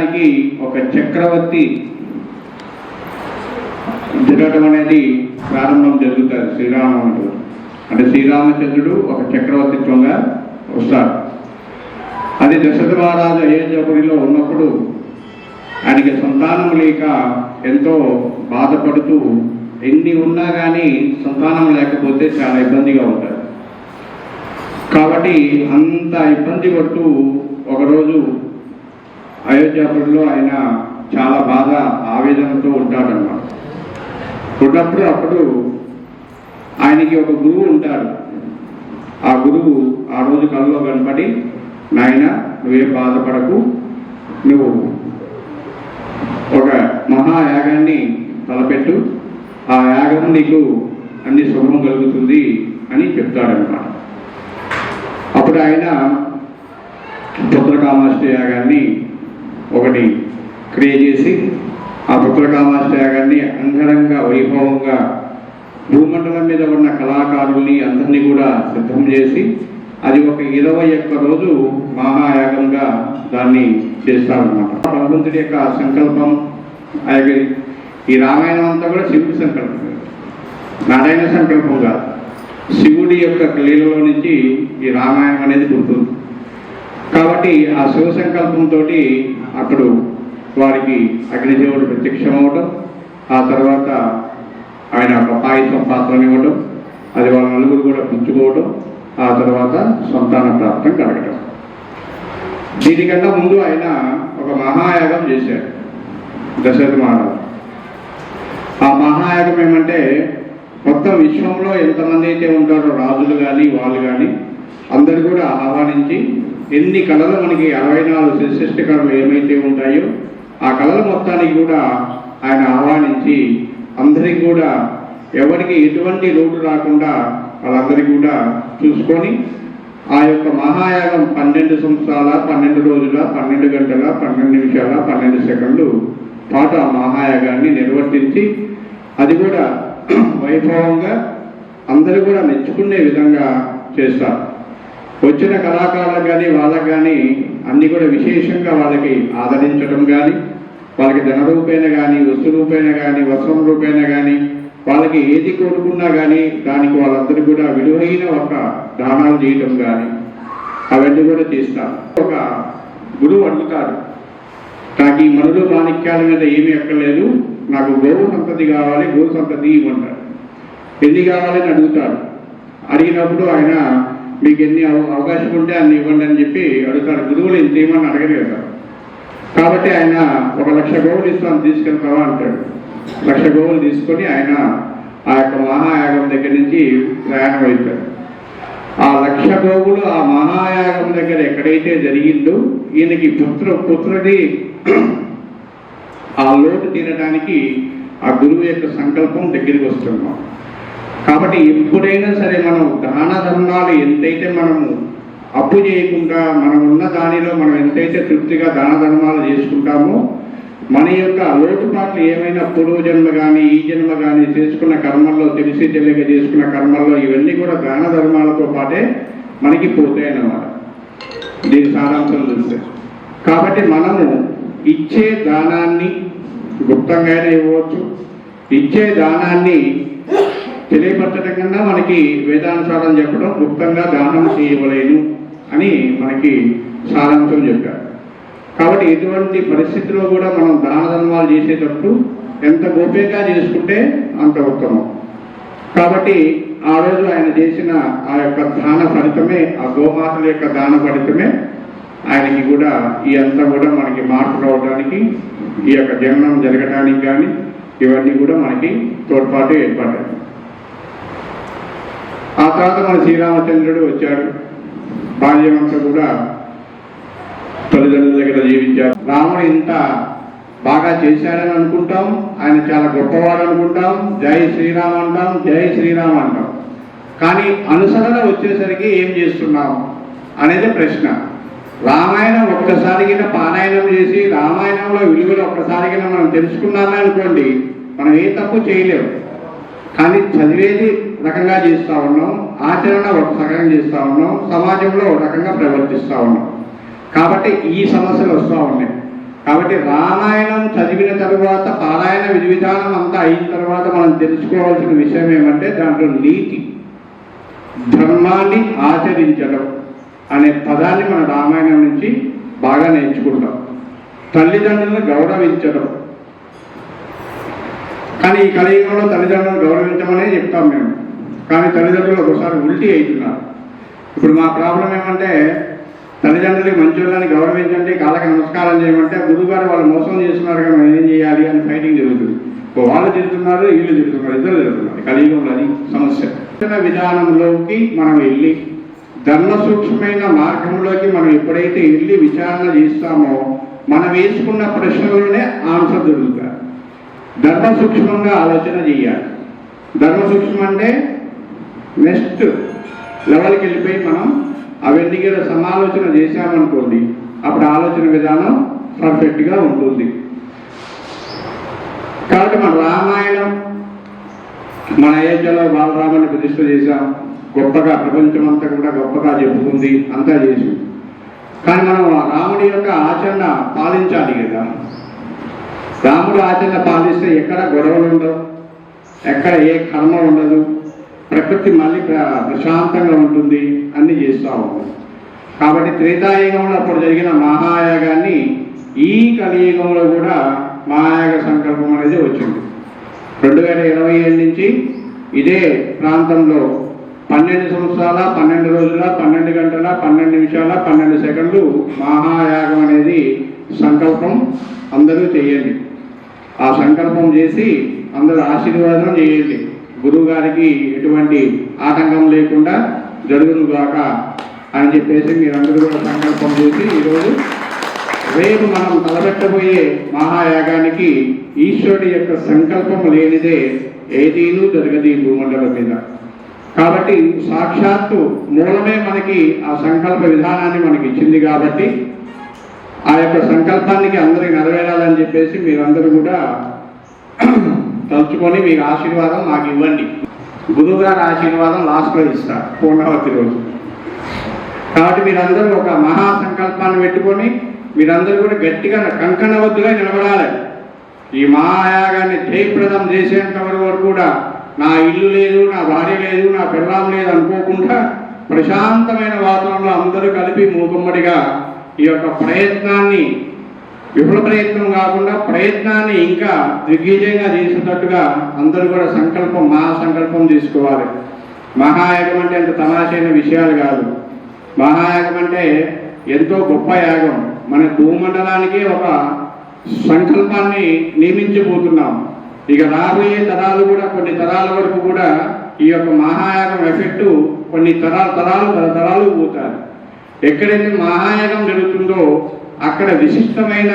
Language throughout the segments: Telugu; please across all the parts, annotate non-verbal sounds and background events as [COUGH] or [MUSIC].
భూమండలానికి ఒక చక్రవర్తి తిరగటం అనేది ప్రారంభం జరుగుతుంది శ్రీరామచంద్రుడు అంటే శ్రీరామచంద్రుడు ఒక చక్రవర్తిత్వంగా వస్తాడు. అది దశరథ మహారాజు అయోధ్యపురిలో ఉన్నప్పుడు ఆయనకి సంతానం లేక ఎంతో బాధపడుతూ ఎన్ని ఉన్నా కానీ సంతానం లేకపోతే చాలా ఇబ్బందిగా ఉంటుంది కాబట్టి అంత ఇబ్బంది పడుతూ ఒకరోజు అయోధ్యాపురిలో ఆయన చాలా బాధ ఆవేదనతో ఉంటాడనమాట ఉన్నప్పుడు అప్పుడు ఆయనకి ఒక గురువు ఉంటాడు. ఆ గురువు ఆ రోజు కళ్ళలో కనపడి నాయన నువ్వేం బాధపడకు నువ్వు ఒక మహాయాగాన్ని తలపెట్టు ఆ యాగం నీకు అన్ని శుభం కలుగుతుంది అని చెప్తాడనమాట అప్పుడు ఆయన పుత్రకామాష్ట యాగాన్ని ఒకటి క్రియ చేసి ఆ పుత్రకామాష్ట యాగాన్ని అంగరంగ వైభవంగా భూమండలం మీద ఉన్న కళాకారుల్ని అందరినీ కూడా సిద్ధం చేసి అది ఒక ఇరవై ఒక్క రోజు మహాయాగంగా దాన్ని చేస్తారన్నమాట. భగవంతుడి యొక్క సంకల్పం అలాగే ఈ రామాయణం అంతా కూడా శివుడి సంకల్పం. నారాయణ సంకల్పం కాదు. శివుడి యొక్క లీలలో నుంచి ఈ రామాయణం అనేది పుడుతుంది. కాబట్టి ఆ శివ సంకల్పంతో అప్పుడు వారికి అగ్నిదేవుడు ప్రత్యక్షం అవ్వడం ఆ తర్వాత ఆయన ఒక పాయసం పాత్రని ఇవ్వడం అది వాళ్ళ నలుగురు కూడా పుచ్చుకోవడం ఆ తర్వాత సంతాన ప్రాప్తం కలగడం దీనికన్నా ముందు ఆయన ఒక మహాయాగం చేశారు దశరథ మహారాజు. ఆ మహాయాగం ఏమంటే మొత్తం విశ్వంలో ఎంతమంది అయితే ఉంటారో రాజులు కానీ వాళ్ళు కానీ అందరు కూడా ఆహ్వానించి ఎన్ని కళలు మనకి అరవై నాలుగు సృష్టి కళలు ఏమైతే ఉంటాయో ఆ కళల మొత్తానికి కూడా ఆయన ఆహ్వానించి అందరికి కూడా ఎవరికి ఎటువంటి లోటు రాకుండా వాళ్ళందరికీ కూడా చూసుకొని ఆ యొక్క మహాయాగం పన్నెండు సంవత్సరాల పన్నెండు రోజుల పన్నెండు గంటల పన్నెండు నిమిషాల పన్నెండు సెకండ్లు పాటు ఆ మహాయాగాన్ని నిర్వర్తించి అది కూడా [CLEARS THROAT] వైభవంగా అందరూ కూడా మెచ్చుకునే విధంగా చేస్తారు. వచ్చిన కళాకారులకు కానీ వాళ్ళకు కానీ అన్ని కూడా విశేషంగా వాళ్ళకి ఆదరించడం కానీ వాళ్ళకి ధన రూపేణ కానీ వస్తు రూపేణ కానీ వస్త్రం రూపేణ కానీ వాళ్ళకి ఏది కోరుకున్నా కానీ దానికి వాళ్ళందరూ కూడా విలువైన ఒక దానాలు చేయటం కానీ అవన్నీ కూడా చేస్తారు. ఒక గురువు అడుగుతాడు నాకు ఈ మనులు మాణిక్యాల మీద ఏమీ ఎక్కలేదు నాకు గోవు సంతతి కావాలి గోవు సంతతి ఇవ్వమంటాడు ఎన్ని కావాలని అడుగుతాడు. అడిగినప్పుడు ఆయన మీకు ఎన్ని అవ- అవకాశం ఉంటే అన్ని ఇవ్వండి అని చెప్పి అడుగుతాడు. గురువులు ఇంత ఇవ్వమని అడగరు కదా. కాబట్టి ఆయన ఒక లక్ష గోవులు ఇస్తాను తీసుకెళ్తావా అంటాడు. లక్ష గోవులు తీసుకొని ఆయన ఆ యొక్క మహాయాగం దగ్గర నుంచి ప్రయాణం అవుతాడు ఆ లక్ష గోవులు ఆ మహాయాగం దగ్గర ఎక్కడైతే జరిగిందో ఈయనకి పుత్ర పుత్రుడి ఆ లోటు తీరడానికి ఆ గురువు యొక్క సంకల్పం దగ్గరికి వస్తున్నాం కాబట్టి ఎప్పుడైనా సరే మనం దాన ధర్మాలు ఎంతైతే మనము అప్పు చేయకుండా మనం ఉన్న దానిలో మనం ఎంతైతే తృప్తిగా దాన ధర్మాలు చేసుకుంటామో మన యొక్క లోటుపాట్లు ఏమైనా పూర్వ జన్మ కానీ ఈ జన్మ కానీ చేసుకున్న కర్మల్లో తెలిసి తెలియక చేసుకున్న కర్మల్లో ఇవన్నీ కూడా దాన ధర్మాలతో పాటే మనకి పోతాయి అన్నమాట దీని సారాంశం చూస్తే. కాబట్టి మనము ఇచ్చే దానాన్ని గుప్తంగా ఇవ్వచ్చు ఇచ్చే దానాన్ని తెలియపరచడం కన్నా మనకి వేదానుసారం చెప్పడం గుప్తంగా దానం చేయవలేను అని మనకి సారాంశం చెప్పారు. కాబట్టి ఎటువంటి పరిస్థితిలో కూడా మనం దాన ధర్మాలు చేసేటప్పుడు ఎంత గోప్యంగా చేసుకుంటే అంత ఉత్తమం. కాబట్టి ఆ రోజు ఆయన చేసిన ఆ యొక్క దాన ఫలితమే ఆ గోమాతల యొక్క దాన ఫలితమే ఆయనకి కూడా ఈ అంతా కూడా మనకి మార్పు రావడానికి ఈ యొక్క జననం జరగడానికి కానీ ఇవన్నీ కూడా మనకి తోడ్పాటు ఏర్పడ్డాయి. ఆ తర్వాత మన శ్రీరామచంద్రుడు వచ్చాడు. బాల్యమంతా కూడా తల్లిదండ్రుల దగ్గర జీవించారు. రాముడు ఇంత బాగా చేశాడని అనుకుంటాం. ఆయన చాలా గొప్పవాడు అనుకుంటాం. జై శ్రీరామ్ అంటాం జై శ్రీరామ్ అంటాం. కానీ అనుసరణ వచ్చేసరికి ఏం చేస్తున్నాం అనేది ప్రశ్న. రామాయణం ఒక్కసారిగా పారాయణం చేసి రామాయణంలో విలువలు ఒక్కసారిగా మనం తెలుసుకున్నామే అనుకోండి మనం ఏ తప్పు చేయలేము కానీ చదివేది రకంగా చేస్తూ ఉన్నాం ఆచరణ ఒక రకంగా చేస్తూ ఉన్నాం సమాజంలో ఒక రకంగా ప్రవర్తిస్తూ ఉన్నాం. కాబట్టి ఈ సమస్యలు వస్తూ ఉన్నాయి. కాబట్టి రామాయణం చదివిన తర్వాత పారాయణ విధి విధానం అంతా అయిన తర్వాత మనం తెలుసుకోవాల్సిన విషయం ఏమంటే దాంట్లో నీతి ధర్మాన్ని ఆచరించడం అనే పదాన్ని మన రామాయణం నుంచి బాగా నేర్చుకుంటాం. తల్లిదండ్రులను గౌరవించడం. కానీ ఈ కలియుగంలో తల్లిదండ్రులను గౌరవించమనే చెప్తాం మేము. కానీ తల్లిదండ్రులు ఒకసారి ఉల్టీ అవుతున్నారు. ఇప్పుడు మా ప్రాబ్లం ఏమంటే తల్లిదండ్రులకి వాళ్ళని గౌరవించండి కాళ్ళకి నమస్కారం చేయమంటే గురువుగారు వాళ్ళు మోసం చేస్తున్నారు కదా మనం ఏం చేయాలి అని ఫైటింగ్ జరుగుతుంది. వాళ్ళు తిరుగుతున్నారు వీళ్ళు తిరుగుతున్నారు ఇద్దరు తిరుగుతున్నారు కలియుగంలో అది సమస్య. విధానంలోకి మనం వెళ్ళి ధర్మ సూక్ష్మమైన మార్గంలోకి మనం ఎప్పుడైతే వెళ్ళి విచారణ చేస్తామో మనం వేసుకున్న ప్రశ్నలోనే ఆన్సర్ దొరుకుతుంది. ధర్మ సూక్ష్మంగా ఆలోచన చేయాలి ధర్మ సూక్ష్మం అంటే నెక్స్ట్ లెవెల్కి వెళ్ళిపోయి మనం అవన్నీ కూడా సమాలోచన చేశామనుకోండి అప్పుడు ఆలోచన విధానం పర్ఫెక్ట్గా ఉంటుంది. కాబట్టి మన రామాయణం మన అయోధ్యలో బాలరాముని ప్రతిష్ట చేశాం. గొప్పగా ప్రపంచం అంతా కూడా గొప్పగా చెప్పుకుంది అంతా చేసి కానీ మనం రాముడి యొక్క ఆచరణ పాలించాలి కదా. రాముడు ఆచరణ పాలిస్తే ఎక్కడ గొడవలు ఉండవు. ఎక్కడ ఏ కర్మ ఉండదు. ప్రకృతి మళ్ళీ ప్ర- ప్రశాంతంగా ఉంటుంది అన్ని చేస్తూ ఉంటాం కాబట్టి త్రేతాయుగంలో అప్పుడు జరిగిన మహాయాగాన్ని ఈ కలియుగంలో కూడా మహాయాగ సంకల్పం అనేది వచ్చింది. రెండు వేల ఇరవై ఏడు నుంచి ఇదే ప్రాంతంలో పన్నెండు సంవత్సరాల పన్నెండు రోజుల పన్నెండు గంటల పన్నెండు నిమిషాల పన్నెండు సెకండ్లు మహాయాగం అనేది సంకల్పం అందరూ చేయండి. ఆ సంకల్పం చేసి అందరూ ఆశీర్వాదం చేయండి. గురువు గారికి ఎటువంటి ఆటంకం లేకుండా జరుగును గాక అని చెప్పేసి మీరందరూ కూడా సంకల్పం చేసి ఈరోజు రేపు మనం తలపెట్టబోయే మహాయాగానికి ఈశ్వరుడి యొక్క సంకల్పం లేనిదే ఏదీను జరగదు భూమండలం మీద. కాబట్టి సాక్షాత్తు మూలమే మనకి ఆ సంకల్ప విధానాన్ని మనకి ఇచ్చింది కాబట్టి ఆ యొక్క సంకల్పానికి అందరికి నెరవేరాలని చెప్పేసి మీరందరూ కూడా తలుచుకొని మీకు ఆశీర్వాదం మాకు ఇవ్వండి. గురువు గారి ఆశీర్వాదం లాస్ట్లో ఇస్తారు పూర్ణవతి రోజు. కాబట్టి మీరందరూ ఒక మహా సంకల్పాన్ని పెట్టుకొని మీరందరూ కూడా గట్టిగా కంకణవద్దుగా నిలబడాలి. ఈ మహాయాగాన్ని జయప్రదం చేసేంత వరకు కూడా నా ఇల్లు లేదు నా భార్య లేదు నా పిల్లం లేదు అనుకోకుండా ప్రశాంతమైన వాతావరణంలో అందరూ కలిపి మూకుమ్మడిగా ఈ యొక్క ప్రయత్నాన్ని విఫల ప్రయత్నం కాకుండా ప్రయత్నాన్ని ఇంకా దిగ్విజయంగా తీసుకున్నట్టుగా అందరూ కూడా సంకల్పం మహా సంకల్పం తీసుకోవాలి. మహాయాగం అంటే అంత తమాషైన విషయాలు కాదు. మహాయాగం అంటే ఎంతో గొప్ప యాగం. మన భూమండలానికి ఒక సంకల్పాన్ని నియమించబోతున్నాం ఇక రాబోయే తరాలు కూడా కొన్ని తరాల వరకు కూడా ఈ యొక్క మహాయాగం ఎఫెక్టు కొన్ని తరాలు తరాలు తరతరాలు పోతారు ఎక్కడైతే మహాయాగం జరుగుతుందో అక్కడ విశిష్టమైన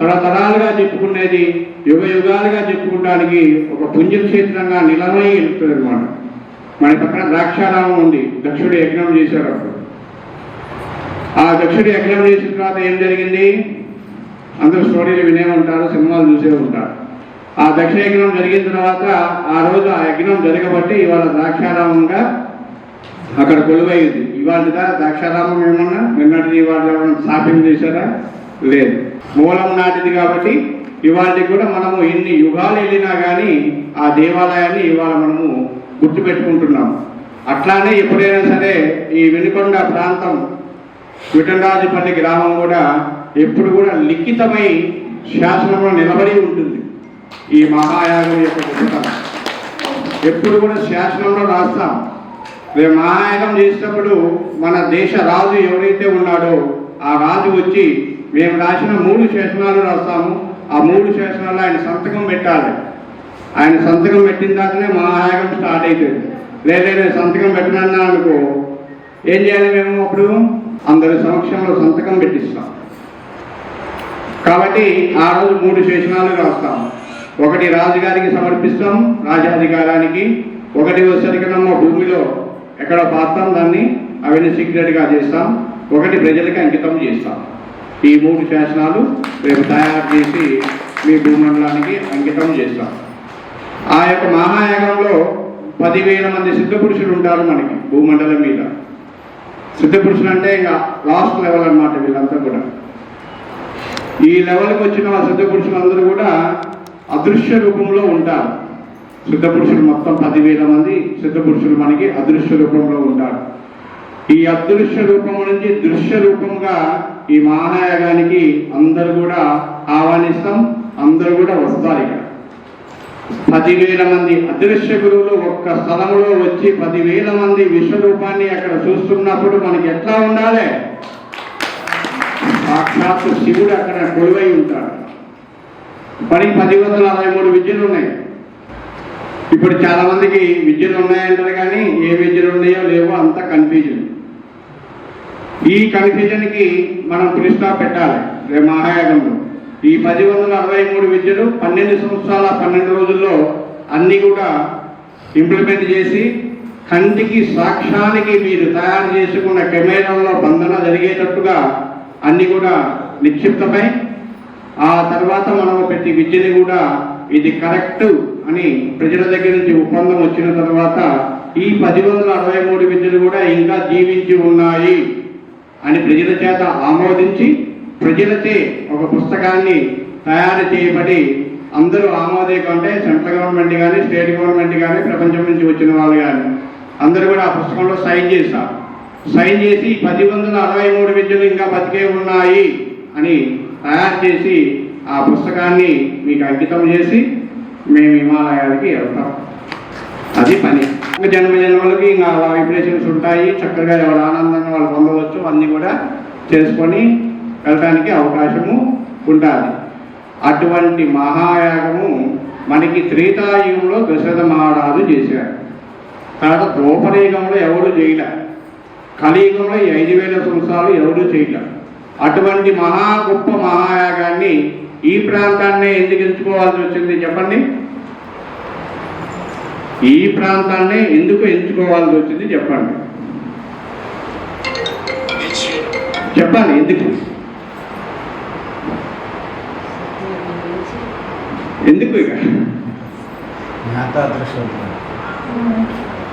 తరతరాలుగా చెప్పుకునేది యుగ యుగాలుగా చెప్పుకోవడానికి ఒక పుణ్యక్షేత్రంగా నిలవై వెళ్తుంది అనమాట మన పక్కన ద్రాక్షారామం ఉంది దక్షుడు యజ్ఞం చేశారు అప్పుడు. ఆ దక్షుడు యజ్ఞం చేసిన తర్వాత ఏం జరిగింది? అందరూ స్టోరీలు వినే ఉంటారు సినిమాలు చూసే ఉంటారు. ఆ దక్ష యజ్ఞం జరిగిన తర్వాత ఆ రోజు ఆ యజ్ఞం జరగబట్టి ఇవాళ ద్రాక్షారామంగా అక్కడ కొలువైంది. ఇవాళ ద్రాక్షారామం ఏమన్నా? నిన్నటిది ఇవాళ ఏమన్నా చేశారా? లేదు. మూలం నాటిది కాబట్టి ఇవాళకి కూడా మనము ఎన్ని యుగాలు వెళ్ళినా కానీ ఆ దేవాలయాన్ని ఇవాళ మనము గుర్తుపెట్టుకుంటున్నాం. అట్లానే ఎప్పుడైనా సరే ఈ వెనుకొండ ప్రాంతం విఠలరాజుపల్లి గ్రామం కూడా ఎప్పుడు కూడా లిఖితమై శాసనంలో నిలబడి ఉంటుంది. ఈ మహాయాగం యొక్క ఎప్పుడు కూడా శాసనంలో రాస్తాం. మేము నాయకం చేసినప్పుడు మన దేశ రాజు ఎవరైతే ఉన్నాడో ఆ రాజు వచ్చి మేము రాసిన మూడు శాసనాలు రాస్తాము. ఆ మూడు శాసనాలు ఆయన సంతకం పెట్టాలి. ఆయన సంతకం పెట్టిన తర్వాతనే మహాయాగం స్టార్ట్ అవుతుంది లేదా నేను సంతకం పెట్టనన్నా అనుకో ఏం చేయాలి మేము అప్పుడు? అందరి సమక్షంలో సంతకం పెట్టిస్తాం. కాబట్టి ఆ రోజు మూడు శాసనాలు రాస్తాం. ఒకటి రాజుగారికి సమర్పిస్తాం రాజాధికారానికి. ఒకటి వచ్చరికనమ్మ భూమిలో ఎక్కడ పాతాం దాన్ని అవన్నీ సీక్రెట్గా చేస్తాం ఒకటి ప్రజలకి అంకితం చేస్తాం. ఈ మూడు శాసనాలు రేపు తయారు చేసి మీ భూమండలానికి అంకితం చేస్తాం. ఆ యొక్క మహాయాగంలో పదివేల మంది సిద్ధ పురుషులు ఉంటారు మనకి భూమండలం మీద. సిద్ధ పురుషులు అంటే ఇక లాస్ట్ లెవెల్ అనమాట వీళ్ళంతా కూడా. ఈ లెవెల్కి వచ్చిన సిద్ధ పురుషులందరూ కూడా అదృశ్య రూపంలో ఉంటారు. సిద్ధ పురుషులు మొత్తం పదివేల మంది సిద్ధ పురుషులు మనకి అదృశ్య రూపంలో ఉంటారు ఈ అదృశ్య రూపం నుంచి దృశ్య రూపంగా ఈ మహాయాగానికి అందరూ కూడా ఆహ్వానిస్తాం అందరూ కూడా వస్తారు ఇక్కడ. పదివేల మంది అదృశ్య గురువులు ఒక్క స్థలంలో వచ్చి పదివేల మంది విశ్వరూపాన్ని అక్కడ చూస్తున్నప్పుడు మనకి ఎట్లా ఉండాలి? సాక్షాత్తు శివుడు అక్కడ కొలువై ఉంటాడు. పని పది వందల అరవై మూడు విద్యలు ఉన్నాయి. ఇప్పుడు చాలా మందికి విద్యలు ఉన్నాయంటారు కానీ ఏ విద్యలు ఉన్నాయో లేవో అంత కన్ఫ్యూజన్ ఈ కన్ఫ్యూజన్కి మనం పులి పెట్టాలి రేపు మహాయాగంలో. ఈ పది వందల అరవై మూడు విద్యలు పన్నెండు సంవత్సరాల పన్నెండు రోజుల్లో అన్నీ కూడా ఇంప్లిమెంట్ చేసి కంటికి సాక్ష్యానికి మీరు తయారు చేసుకున్న కెమెరాల్లో బంధన జరిగేటట్టుగా అన్నీ కూడా నిక్షిప్తమై ఆ తర్వాత మనం పెట్టి విద్యని కూడా ఇది కరెక్ట్ అని ప్రజల దగ్గర నుంచి ఒప్పందం వచ్చిన తర్వాత ఈ పది వందల అరవై మూడు విద్యలు కూడా ఇంకా జీవించి ఉన్నాయి అని ప్రజల చేత ఆమోదించి ప్రజలచే ఒక పుస్తకాన్ని తయారు చేయబడి అందరూ ఆమోదం అంటే సెంట్రల్ గవర్నమెంట్ కానీ స్టేట్ గవర్నమెంట్ కానీ ప్రపంచం నుంచి వచ్చిన వాళ్ళు కానీ అందరూ కూడా ఆ పుస్తకంలో సైన్ చేశారు. సైన్ చేసి పది వందల అరవై మూడు విద్యలు ఇంకా బతికే ఉన్నాయి అని తయారు చేసి ఆ పుస్తకాన్ని మీకు అంకితం చేసి మేము హిమాలయాలకి వెళ్తాం. అది పని. ఇంకా జన్మ జన్మలకి ఇంకా వైబ్రేషన్స్ ఉంటాయి. చక్కగా ఎవరు ఆనందంగా వాళ్ళు పొందవచ్చు. అన్నీ కూడా చేసుకొని వెళ్ళడానికి అవకాశము ఉండాలి. అటువంటి మహాయాగము మనకి త్రేతాయుగంలో దశరథ మహారాజు చేశారు తర్వాత ద్రోపదయుగంలో ఎవరు చేయలే. కలియుగంలో ఈ ఐదు వేల సంవత్సరాలు ఎవరు చేయలే. అటువంటి మహా గొప్ప మహాయాగాన్ని ఈ ప్రాంతాన్నే ఎందుకు ఎంచుకోవాల్సి వచ్చింది చెప్పండి? ఈ ప్రాంతాన్నే ఎందుకు ఎంచుకోవాల్సి వచ్చింది చెప్పండి. చెప్పండి ఎందుకు? ఎందుకు ఇక?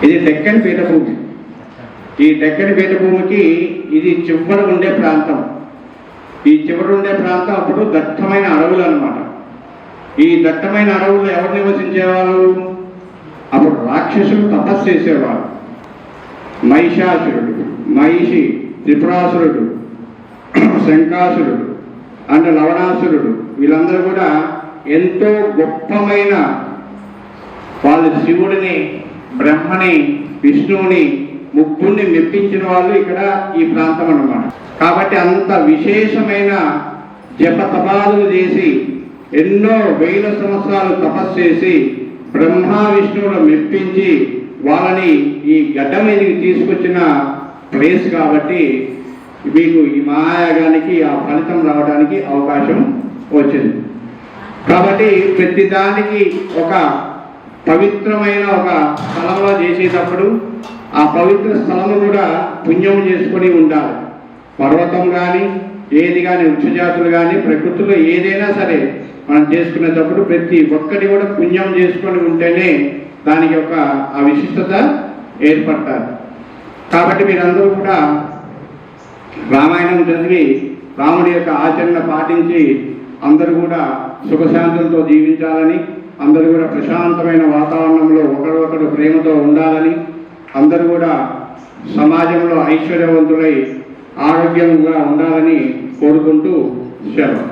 ఇది డెక్కని పీఠభూమి. ఈ డెక్కని పీఠభూమికి ఇది చివరి ఉండే ప్రాంతం. ఈ చివరి ఉండే ప్రాంతం అప్పుడు దట్టమైన అడవులు అనమాట ఈ దట్టమైన అడవుల్లో ఎవరు నివసించేవాళ్ళు అప్పుడు రాక్షసులు తపస్సు చేసేవారు. మహిషాసురుడు మహిషి త్రిపురాసురుడు శంకాసురుడు అంటే లవణాసురుడు వీళ్ళందరూ కూడా ఎంతో గొప్పమైన వాళ్ళు శివుడిని బ్రహ్మని విష్ణువుని ముగ్గురిని మెప్పించిన వాళ్ళు ఇక్కడ ఈ ప్రాంతం అన్నమాట. కాబట్టి అంత విశేషమైన జప తపాలు చేసి ఎన్నో వేల సంవత్సరాలు తపస్సు చేసి బ్రహ్మ విష్ణువులు మెప్పించి వాళ్ళని ఈ గడ్డ మీదకి తీసుకొచ్చిన ప్లేస్ కాబట్టి మీకు ఈ మాయాగానికి ఆ ఫలితం రావడానికి అవకాశం వచ్చింది. కాబట్టి ప్రతిదానికి ఒక పవిత్రమైన ఒక స్థలంలో చేసేటప్పుడు ఆ పవిత్ర స్థలము కూడా పుణ్యం చేసుకొని ఉండాలి. పర్వతం కానీ ఏది కానీ వృక్షజాతులు కానీ ప్రకృతిలో ఏదైనా సరే మనం చేసుకునేటప్పుడు ప్రతి ఒక్కటి కూడా పుణ్యం చేసుకొని ఉంటేనే దానికి ఒక ఆ విశిష్టత ఏర్పడతారు కాబట్టి మీరందరూ కూడా రామాయణం చదివి రాముడి యొక్క ఆచరణ పాటించి అందరూ కూడా సుఖశాంతులతో జీవించాలని అందరూ కూడా ప్రశాంతమైన వాతావరణంలో ఒకరొకరు ప్రేమతో ఉండాలని అందరూ కూడా సమాజంలో ఐశ్వర్యవంతులై ఆరోగ్యంగా ఉండాలని కోరుకుంటూ సెలవు.